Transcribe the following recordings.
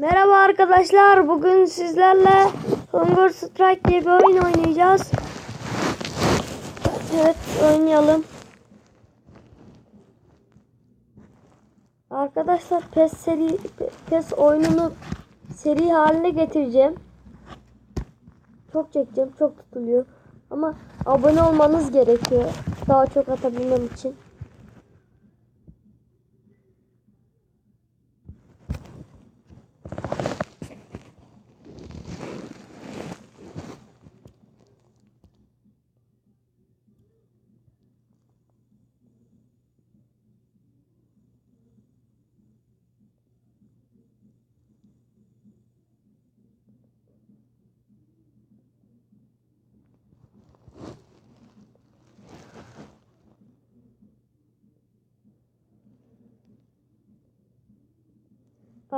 Merhaba arkadaşlar. Bugün sizlerle Hunger Strike diye bir oyun oynayacağız. Evet oynayalım. Arkadaşlar PES seri PES oyununu seri haline getireceğim. Çok çekeceğim. Çok tutuluyor. Ama abone olmanız gerekiyor. Daha çok atabilmem için.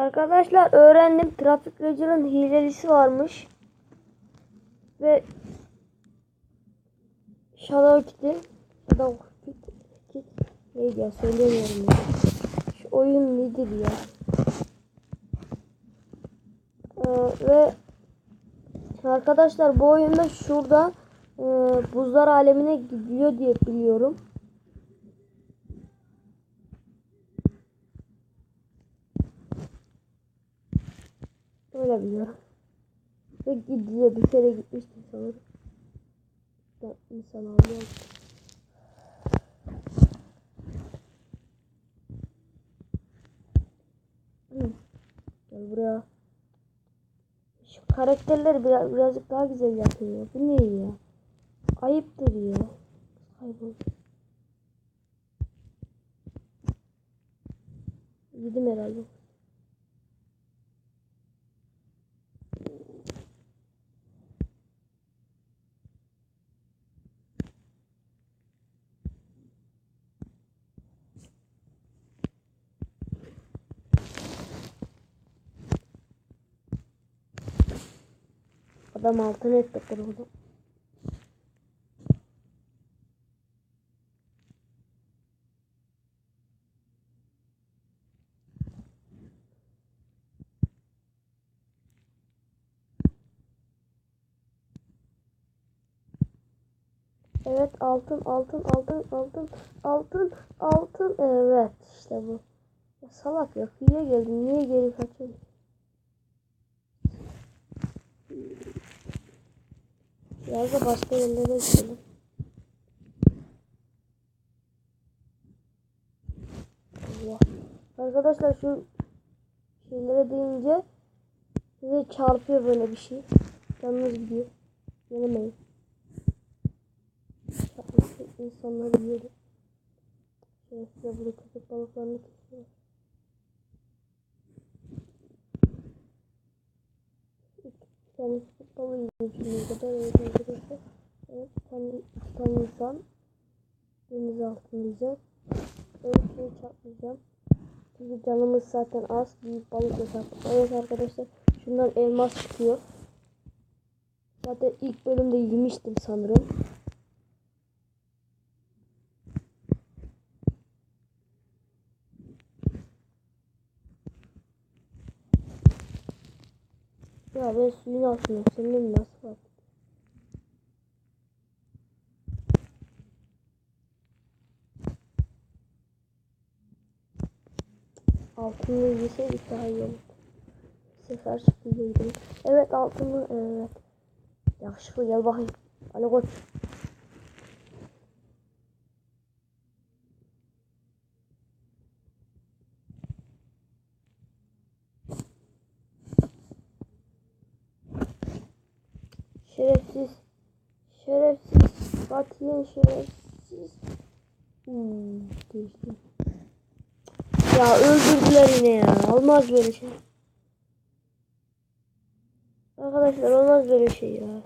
Arkadaşlar öğrendim Traffic Racer'ın hilelisi varmış. Ve Shadow Kitty Shadow Kitty neydi ya söylemiyorum ya. Şu oyun nedir ya? Ee, ve arkadaşlar bu oyunda şurada e, buzlar alemine gidiyor diye biliyorum. Öyle biliyorum. Ve gidiyor. Bir kere gitmiştim sanırım. Ben insan alıyorum. Hı. Gel buraya. Şu karakterleri biraz, birazcık daha güzel yapın ya. Bu ne ya? Ayıptır ya. Kaybol. Yedim herhalde. Adam altın etti kuruldu. Evet altın altın altın altın altın altın evet işte bu. Ya salak ya kıyıya geldim niye geri kaçıyorsun? Biraz da başka yerlere gidelim. Arkadaşlar şu şeylere deyince size çarpıyor böyle bir şey. Canınız gidiyor. Yenemeyin. İnsanları yiyor. Şöyle size burada köpek balıklarını kesiyor. Köpek balığı yiyor şimdiye kadar. Evet tane, iki insan. Deniz altındayacak. Evet şunu çarpmayacağım. Çünkü canımız zaten az. Büyük balıkla çarptık. Evet arkadaşlar. Şundan elmas çıkıyor. Zaten ilk bölümde yemiştim sanırım. Ben suyun altında senin nasıl var? Altını yeseydik daha iyi olur. Sefer çıkıyordum. Evet altını evet. Yakışıklı gel bakayım. Ali koç. Şerefsiz. Şerefsiz. Katiyen şerefsiz. Hmm, değiştim. Ya öldürdüler yine ya. Olmaz böyle şey. Arkadaşlar olmaz böyle şey ya.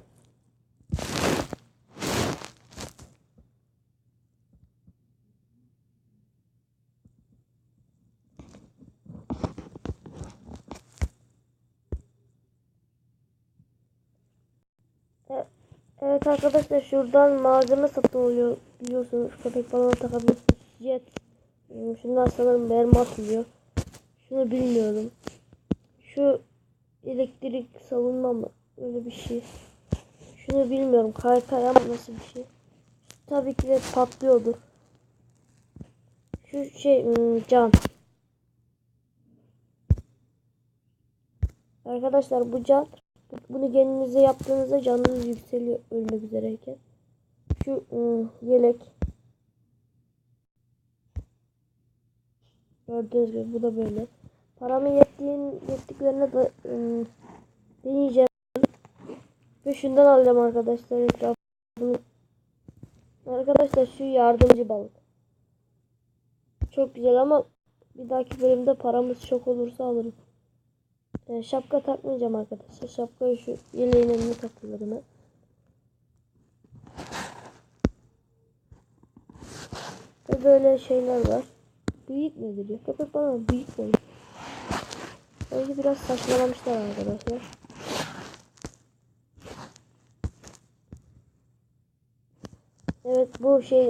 E- Evet arkadaşlar şuradan malzeme satın oluyor biliyorsunuz köpek balığına takabilirsiniz. Jet. Hmm, Şundan sanırım mermi atılıyor. Şunu bilmiyorum. Şu elektrik savunma mı? Öyle bir şey. Şunu bilmiyorum. Kaykay ama nasıl bir şey. Tabii ki de patlıyordur. Şu şey hmm, cam. Arkadaşlar bu can bunu kendinize yaptığınızda canınız yükseliyor ölmek üzereyken. Şu hmm, yelek. Gördüğünüz gibi bu da böyle. Paramın yettiğin, yettiklerine de hmm, deneyeceğim. Ve şundan alacağım arkadaşlar. Arkadaşlar şu yardımcı balık. Çok güzel ama bir dahaki bölümde paramız çok olursa alırım. Yani şapka takmayacağım arkadaşlar. Şapkayı şu yeleğin önüne takıyorum ben. Ve böyle şeyler var. Büyük nedir ya? Köpek bana büyük balık. Bence biraz saçmalamışlar arkadaşlar. Evet bu şey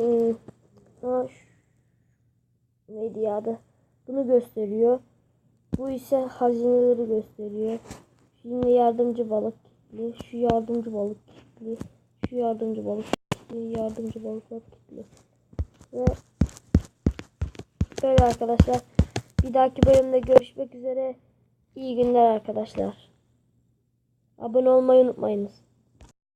aa, şu- neydi ya adı? Bunu gösteriyor. Bu ise hazineleri gösteriyor. Şimdi yardımcı balık kitli, şu yardımcı balık kitli, şu yardımcı balık kitli, yardımcı balıklar kitli. Ve böyle arkadaşlar. Bir dahaki bölümde görüşmek üzere. İyi günler arkadaşlar. Abone olmayı unutmayınız.